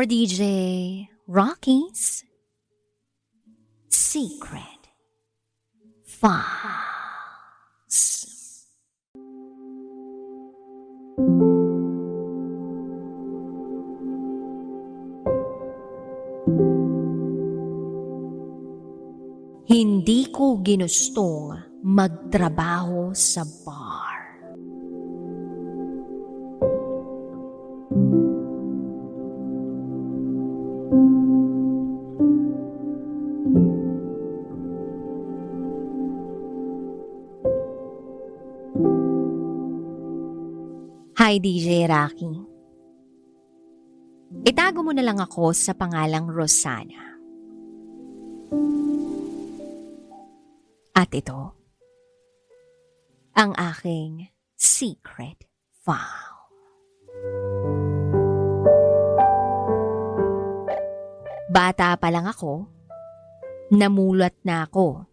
For DJ Rocky's Secret Files. Hindi ko ginustong magtrabaho sa bar. Hi DJ Rocky. Itago mo na lang ako sa pangalang Rosana. At ito, ang aking secret file. Bata pa lang ako, namulat na ako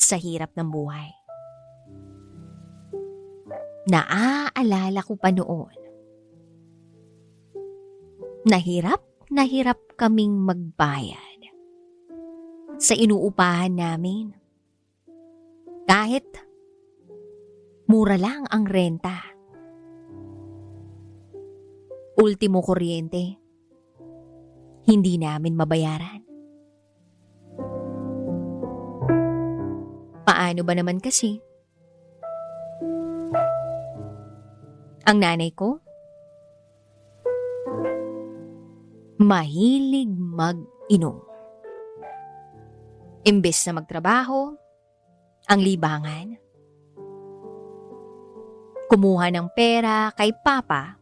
sa hirap ng buhay. Naaalala ko pa noon. Nahirap, nahirap kaming magbayad sa inuupahan namin. Kahit mura lang ang renta. Ultimo kuryente, hindi namin mabayaran. Paano ba naman kasi? Ang nanay ko? Mahilig mag-inom. Imbes na magtrabaho, ang libangan. Kumuha ng pera kay Papa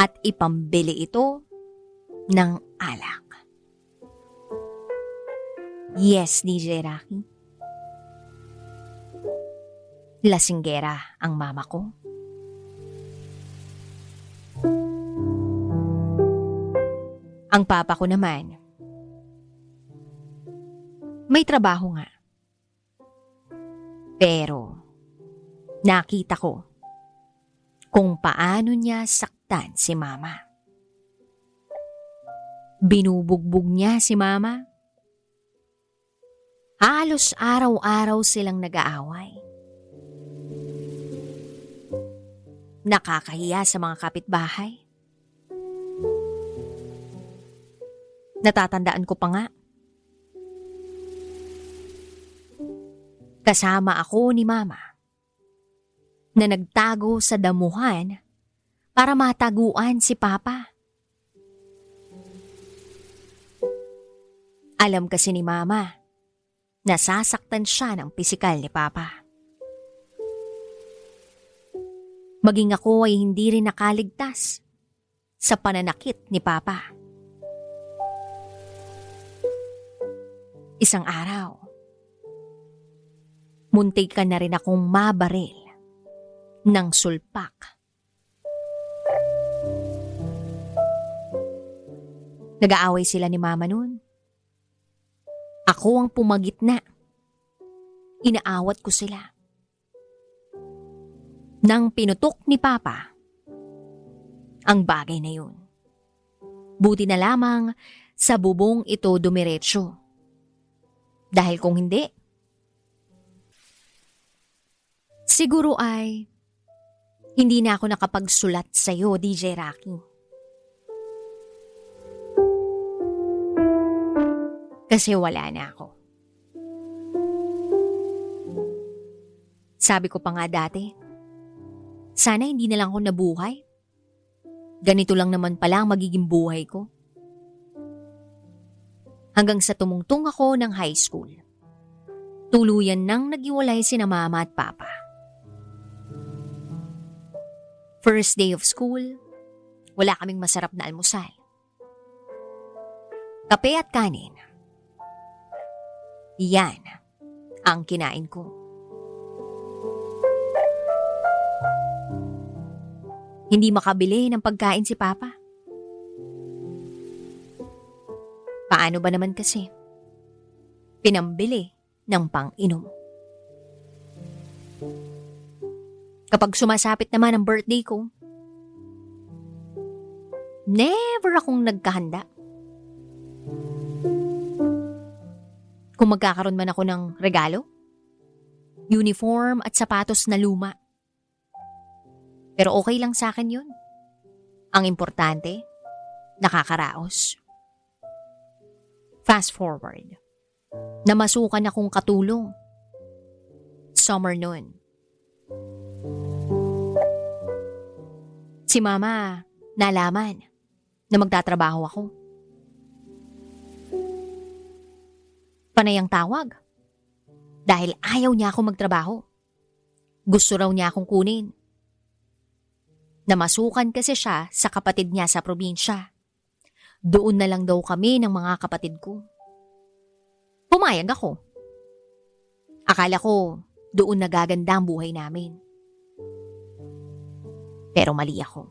at ipambili ito ng alak. Yes, DJ Rocky. Lasinggera ang mama ko. Ang papa ko naman, may trabaho nga. Pero, nakita ko kung paano niya saktan si mama. Binubugbog niya si mama. Halos araw-araw silang nag-aaway. Nakakahiya sa mga kapitbahay. Natatandaan ko pa nga. Kasama ako ni Mama na nagtago sa damuhan para mataguan si Papa. Alam kasi ni Mama, nasasaktan siya ng pisikal ni Papa. Maging ako ay hindi rin nakaligtas sa pananakit ni Papa. Isang araw, muntik ka na rin akong mabaril ng sulpak. Nag-aaway sila ni Mama noon. Ako ang pumagitna. Inaawat ko sila. Nang pinutok ni Papa, ang bagay na yun. Buti na lamang sa bubong ito dumiretso. Dahil kung hindi, siguro ay hindi na ako nakapagsulat sa iyo, DJ Rocky. Kasi wala na ako. Sabi ko pa nga dati, sana hindi na lang ako nabuhay. Ganito lang naman pala ang magiging buhay ko hanggang sa tumungtong ako ng high school. Tuluyan nang nagiwalay sina mama at papa. First day of school, wala kaming masarap na almusal. Kape at kanin. Yan ang kinain ko. Hindi makabili ng pagkain si Papa. Paano ba naman kasi? Pinambili ng pang-inom. Kapag sumasapit naman ang birthday ko, never akong nagkahanda. Kung magkakaroon man ako ng regalo, uniform at sapatos na luma. Pero okay lang sa akin yun. Ang importante, nakakaraos. Fast forward. Namasukan akong katulong. Summer noon. Si mama, nalaman na magtatrabaho ako. Panay ang tawag. Dahil ayaw niya ako magtrabaho. Gusto raw niya akong kunin. Namasukan kasi siya sa kapatid niya sa probinsya. Doon na lang daw kami ng mga kapatid ko. Pumayag ako. Akala ko doon nagaganda ang buhay namin. Pero mali ako.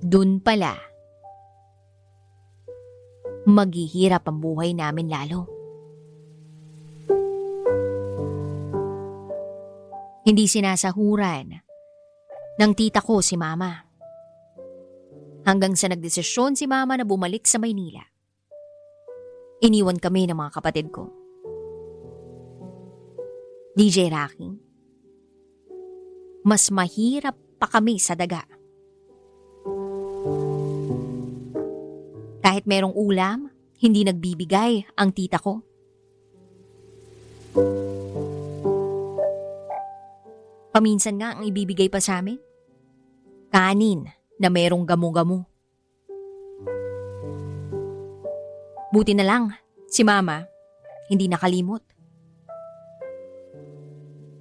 Doon pala, maghihirap ang buhay namin lalo. Hindi sinasahuran ng tita ko si mama. Hanggang sa nagdesisyon si mama na bumalik sa Maynila. Iniwan kami ng mga kapatid ko. DJ Rocky, mas mahirap pa kami sa daga. Kahit merong ulam, hindi nagbibigay ang tita ko. Paminsan nga ang ibibigay pa sa amin. Kanin na merong gamo-gamo. Buti na lang, si mama, hindi nakalimot.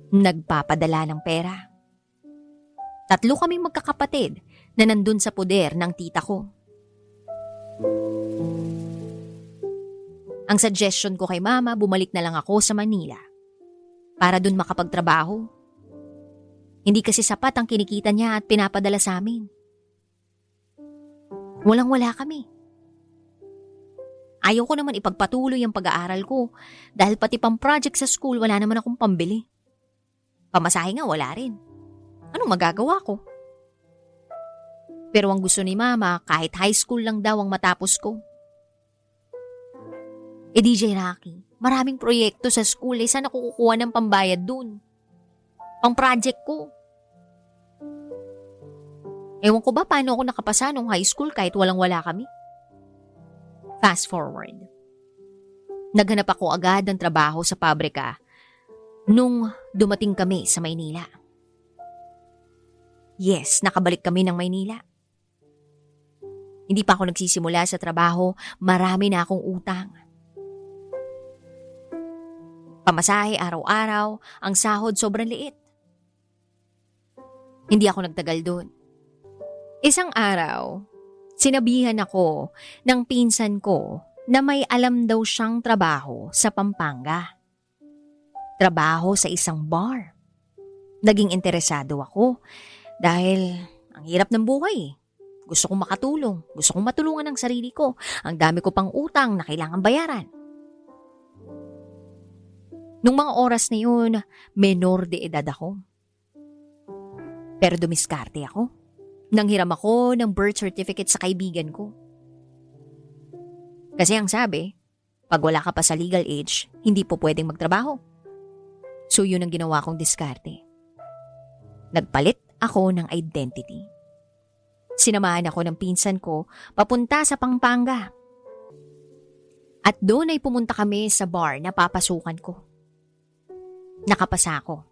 Nagpapadala ng pera. Tatlo kaming magkakapatid na nandun sa poder ng tita ko. Ang suggestion ko kay mama, bumalik na lang ako sa Manila para dun makapagtrabaho. Hindi kasi sapat ang kinikita niya at pinapadala sa amin. Walang-wala kami. Ayaw ko naman ipagpatuloy ang pag-aaral ko dahil pati pang project sa school wala naman akong pambili. Pamasahe nga wala rin. Anong magagawa ko? Pero ang gusto ni mama kahit high school lang daw ang matapos ko. Eh DJ Rocky, maraming proyekto sa school eh saan ako kukuha ng pambayad dun? Pang project ko. Ewan ko ba paano ako nakapasa nung high school kahit walang-wala kami? Fast forward. Naghanap ako agad ng trabaho sa pabrika nung dumating kami sa Maynila. Yes, nakabalik kami ng Maynila. Hindi pa ako nagsisimula sa trabaho, marami na akong utang. Pamasahe araw-araw, ang sahod sobrang liit. Hindi ako nagtagal doon. Isang araw, sinabihan ako ng pinsan ko na may alam daw siyang trabaho sa Pampanga. Trabaho sa isang bar. Naging interesado ako dahil ang hirap ng buhay. Gusto kong makatulong. Gusto kong matulungan ang sarili ko. Ang dami ko pang utang na kailangan bayaran. Nung mga oras na yun, menor de edad ako. Pero dumiskarte ako. Nanghiram ako ng birth certificate sa kaibigan ko. Kasi ang sabi, pag wala ka pa sa legal age, hindi po pwedeng magtrabaho. So yun ang ginawa kong diskarte. Nagpalit ako ng identity. Sinamahan ako ng pinsan ko papunta sa Pampanga. At doon ay pumunta kami sa bar na papasukan ko. Nakapasa ako.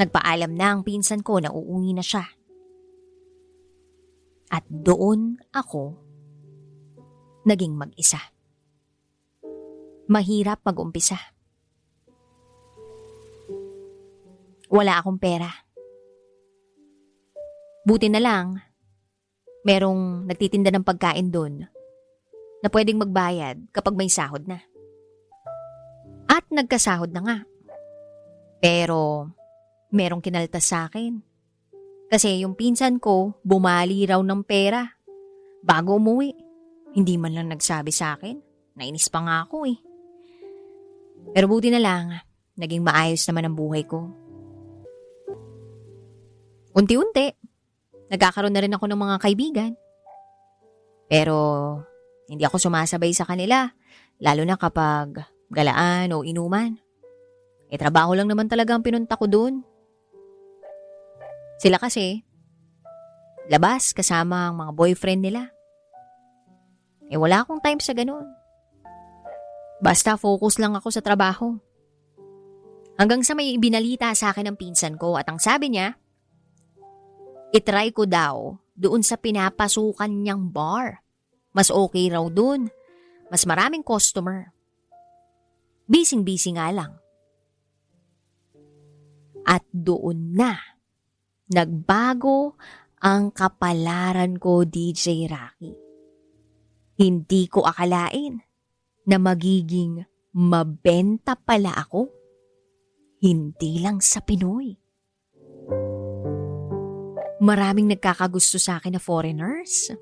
Nagpaalam na ang pinsan ko na uuwi na siya. At doon ako naging mag-isa. Mahirap mag-umpisa. Wala akong pera. Buti na lang, merong nagtitinda ng pagkain doon na pwedeng magbayad kapag may sahod na. At nagkasahod na nga. Pero merong kinaltas sa akin. Kasi yung pinsan ko bumali raw ng pera bago umuwi. Hindi man lang nagsabi sa akin. Nainis pa nga ako eh. Pero buti na lang, naging maayos naman ang buhay ko. Unti-unti, nagkakaroon na rin ako ng mga kaibigan. Pero hindi ako sumasabay sa kanila, lalo na kapag galaan o inuman. Eh trabaho lang naman talaga ang pinunta ko doon. Sila kasi, labas kasama ang mga boyfriend nila. Eh wala akong time sa ganun. Basta focus lang ako sa trabaho. Hanggang sa may ibinalita sa akin ng pinsan ko at ang sabi niya, itry ko daw doon sa pinapasukan niyang bar. Mas okay raw doon. Mas maraming customer. Bising-busy nga lang. At doon na, nagbago ang kapalaran ko, DJ Rocky. Hindi ko akalain na magiging mabenta pala ako. Hindi lang sa Pinoy. Maraming nagkakagusto sa akin na foreigners.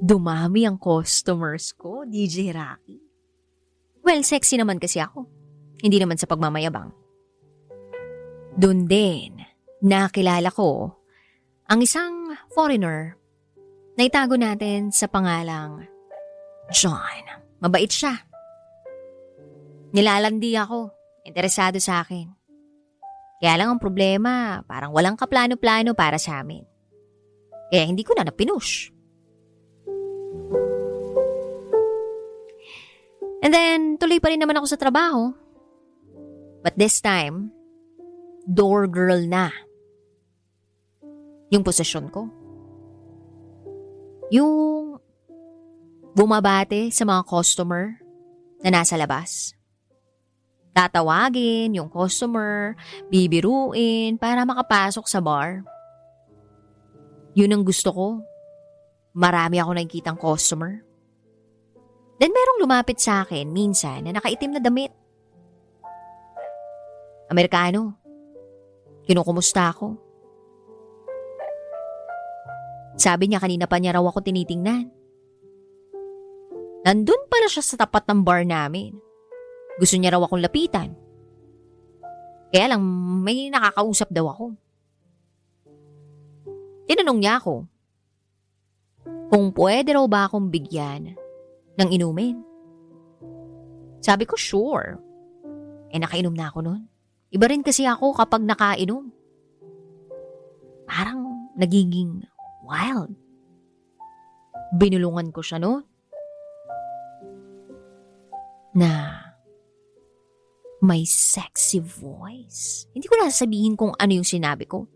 Dumami ang customers ko, DJ Rocky. Well, sexy naman kasi ako. Hindi naman sa pagmamayabang. Doon din, nakilala ko ang isang foreigner na itago natin sa pangalang John. Mabait siya. Nilalandi ako. Interesado sa akin. Kaya lang ang problema, parang walang kaplano-plano para sa amin. Kaya hindi ko na napinush. And then, tuloy pa rin naman ako sa trabaho. But this time, door girl na. Yung posisyon ko. Yung bumabate sa mga customer na nasa labas. Tatawagin yung customer, bibiruin para makapasok sa bar. Yun ang gusto ko. Marami ako nakikitang customer. Then merong lumapit sa akin minsan na nakaitim na damit. Amerikano. Kinukumusta ako. Sabi niya kanina pa niya raw ako tinitingnan. Nandun pala siya sa tapat ng bar namin. Gusto niya raw akong lapitan. Kaya lang may nakakausap daw ako. Tinanong niya ako kung pwede raw ba akong bigyan ng inumin. Sabi ko, sure. Eh nakainom na ako noon. Iba rin kasi ako kapag nakainom. Parang nagiging wild. Binulungan ko siya noon. Na may sexy voice. Hindi ko na sabihin kung ano yung sinabi ko.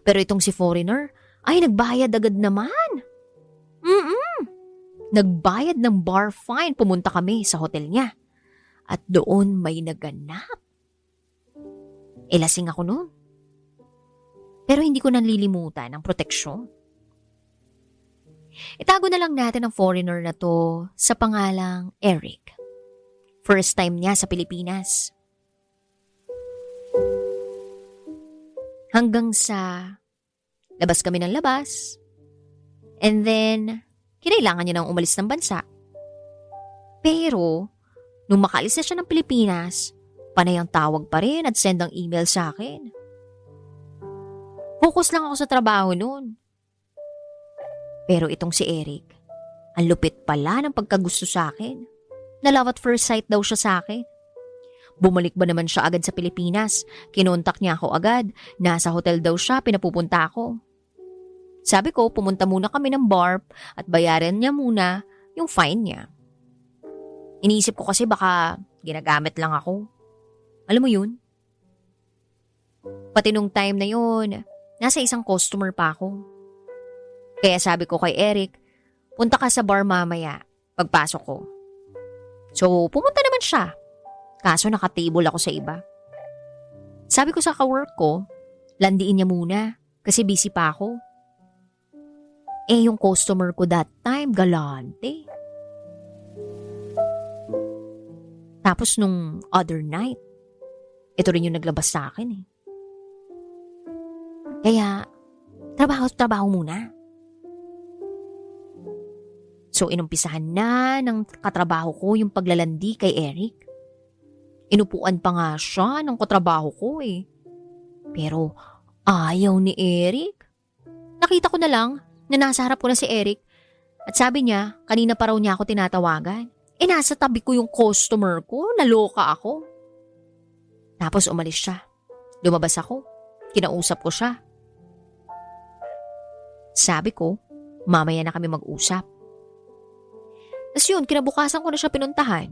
Pero itong si foreigner, ay nagbayad agad naman. Mm-mm. Nagbayad ng bar fine. Pumunta kami sa hotel niya. At doon may naganap. Elasing ako noon. Pero hindi ko nanlilimutan ang proteksyon. Itago na lang natin ang foreigner na to sa pangalang Eric. First time niya sa Pilipinas. Hanggang sa labas kami ng labas. And then, kinailangan niya nang umalis ng bansa. Pero, nung makalis na siya ng Pilipinas, panay ang tawag pa rin at send ang email sa akin. Focus lang ako sa trabaho noon. Pero itong si Eric, ang lupit pala ng pagkagusto sa akin. Na at first sight daw siya sa akin. Bumalik ba naman siya agad sa Pilipinas? Kinontak niya ako agad. Nasa hotel daw siya, pinapupunta ako. Sabi ko, pumunta muna kami ng bar at bayaran niya muna yung fine niya. Iniisip ko kasi baka ginagamit lang ako. Alam mo yun? Pati nung time na yun, nasa isang customer pa ako. Kaya sabi ko kay Eric, punta ka sa bar mamaya, pagpasok ko. So, pumunta naman siya. Kaso nakatable ako sa iba. Sabi ko sa kawork ko, landiin niya muna kasi busy pa ako. Eh, yung customer ko that time, galante. Tapos nung other night, ito rin yung naglabas sa akin eh. Kaya, trabaho-trabaho muna. So, inumpisahan na ng katrabaho ko yung paglalandi kay Eric. Inupuan pa nga siya ng katrabaho ko eh. Pero, Ayaw ni Eric. Nakita ko na lang na nasa harap ko na si Eric at sabi niya kanina pa raw niya ako tinatawagan. Eh nasa tabi ko yung customer ko, naloka ako. Tapos umalis siya. Lumabas ako. Kinausap ko siya. Sabi ko, mamaya na kami mag-usap. Tapos yun, kinabukasan ko na siya pinuntahan.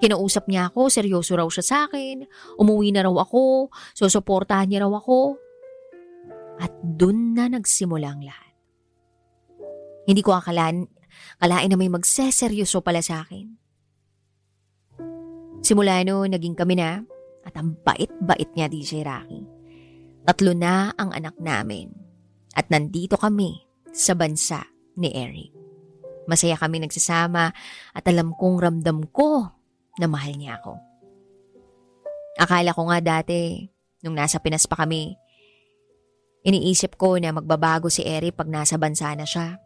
Kinausap niya ako, seryoso raw siya sa akin, umuwi na raw ako, susuportahan niya raw ako. At dun na nagsimula ang lahat. Hindi ko akalaan, kalain na may magseseryoso pala sa akin. Simula no, naging kami na, at ang bait-bait niya, DJ Rocky. Tatlo na ang anak namin. At nandito kami sa bansa ni Eric. Masaya kami nagsasama at alam kong ramdam ko na mahal niya ako. Akala ko nga dati, nung nasa Pinas pa kami, iniisip ko na magbabago si Eric pag nasa bansa na siya.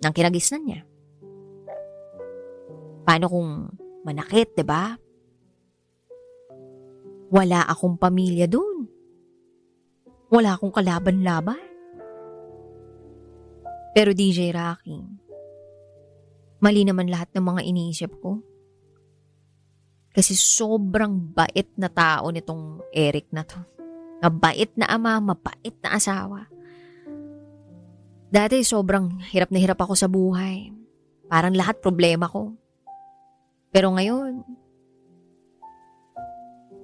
Nang kinagisnan niya. Paano kung manakit, 'di ba? Wala akong pamilya doon. Wala akong kalaban-laban. Pero DJ Rocky, mali naman lahat ng mga iniisip ko. Kasi sobrang bait na tao nitong Eric na to. Mabait na ama, mabait na asawa. Dati sobrang hirap na hirap ako sa buhay. Parang lahat problema ko. Pero ngayon,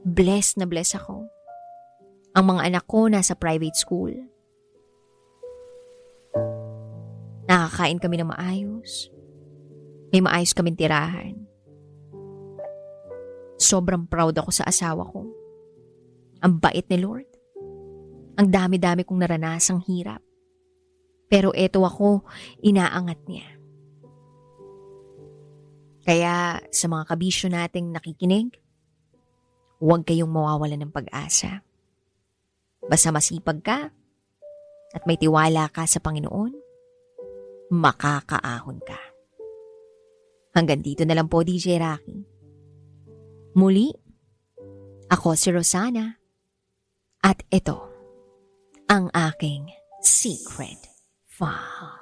blessed na blessed ako. Ang mga anak ko nasa private school. Nakakain kami ng maayos. May maayos kaming tirahan. Sobrang proud ako sa asawa ko. Ang bait ni Lord. Ang dami-dami kong naranasang hirap. Pero eto ako, inaangat niya. Kaya sa mga kabisyo nating nakikinig, huwag kayong mawawala ng pag-asa. Basta masipag ka at may tiwala ka sa Panginoon, makakaahon ka. Hanggang dito na lang po, DJ Rocky. Muli, ako si Rosana at ito ang aking secret file.